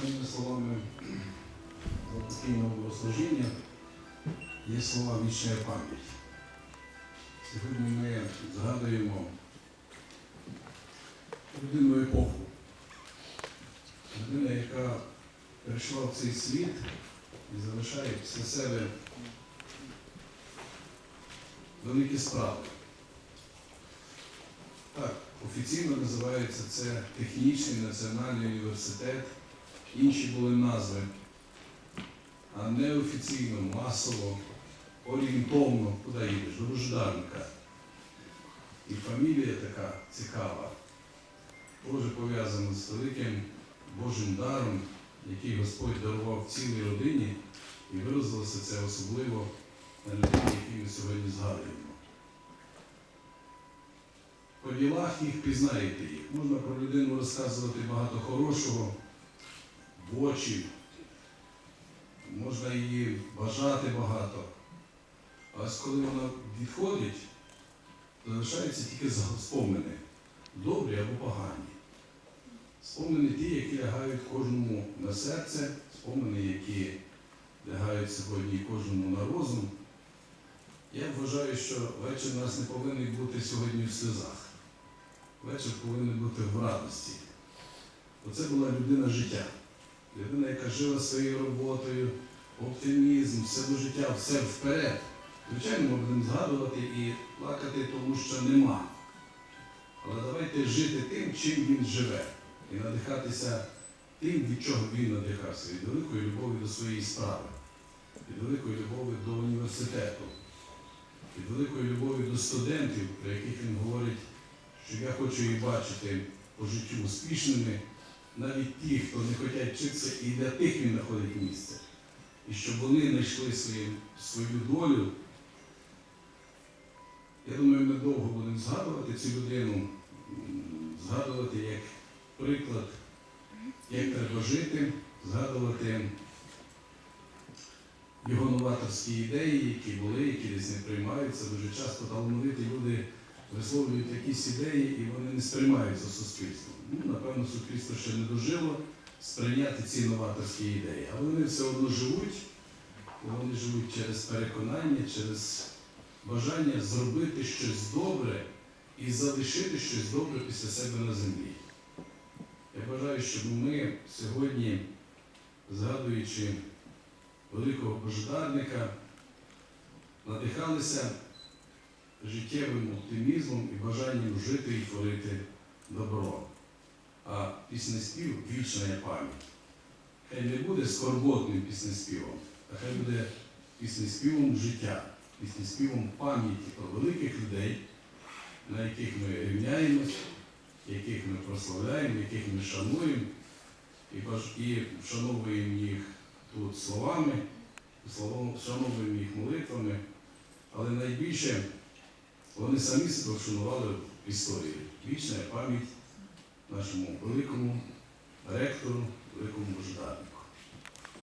Останніми словами заключного богослужіння є слова вічна пам'ять. Сьогодні ми згадуємо людину епоху. Людина, яка прийшла в цей світ і залишає після себе великі справи. Так, офіційно називається це Технічний національний університет. Інші були назви. А неофіційно, масово, орієнтовно, куди їдеш, до Ружданка. І фамілія така цікава, теж пов'язана з великим Божим даром, який Господь дарував цілій родині, і виразилося це особливо на людей, які ми сьогодні згадуємо. По ділах їх пізнаєте їх. Можна про людину розказувати багато хорошого, в очі, можна її бажати багато. А ось коли вона відходить, то залишаються тільки спомини, добрі або погані. Спомини ті, які лягають кожному на серце, спомини, які лягають сьогодні кожному на розум. Я вважаю, що вечір у нас не повинен бути сьогодні в сльозах. Вечір повинен бути в радості. Оце була людина життя. Людина, яка жила своєю роботою, оптимізм, все до життя, все вперед. Звичайно, ми будемо згадувати і плакати, тому що нема. Але давайте жити тим, чим він живе, і надихатися тим, від чого він надихався, від великої любові до своєї справи, від великої любові до університету, від великої любові до студентів, про яких він говорить, що я хочу їх бачити по життю успішними, навіть ті, хто не хочуть вчитися, і для тих він знаходить місце. І щоб вони знайшли свою, свою долю. Я думаю, ми довго будемо згадувати цю людину, згадувати як приклад, як треба жити, згадувати його новаторські ідеї, які були, які десь не приймаються. Дуже часто талановиті люди висловлюють якісь ідеї і вони не сприймаються суспільством. Ну, напевно, суспільство ще не дожило сприйняти ці новаторські ідеї. Але вони все одно живуть, і вони живуть через переконання, через бажання зробити щось добре і залишити щось добре після себе на землі. Я бажаю, щоб ми сьогодні, згадуючи великого бождарника, надихалися життєвим оптимізмом і бажанням жити і творити добро. А піснеспів вічна пам'ять. Хай не буде скорботним піснеспівом, а хай буде піснеспівом життя, піснеспівом пам'яті про великих людей, на яких ми рівняємось, яких ми прославляємо, яких ми шануємо і, вшановуємо їх тут словами, вшановуємо їх молитвами, але найбільше вони самі себе вшанували в історії. Вічна пам'ять нашому великому ректору, великому бождарнику.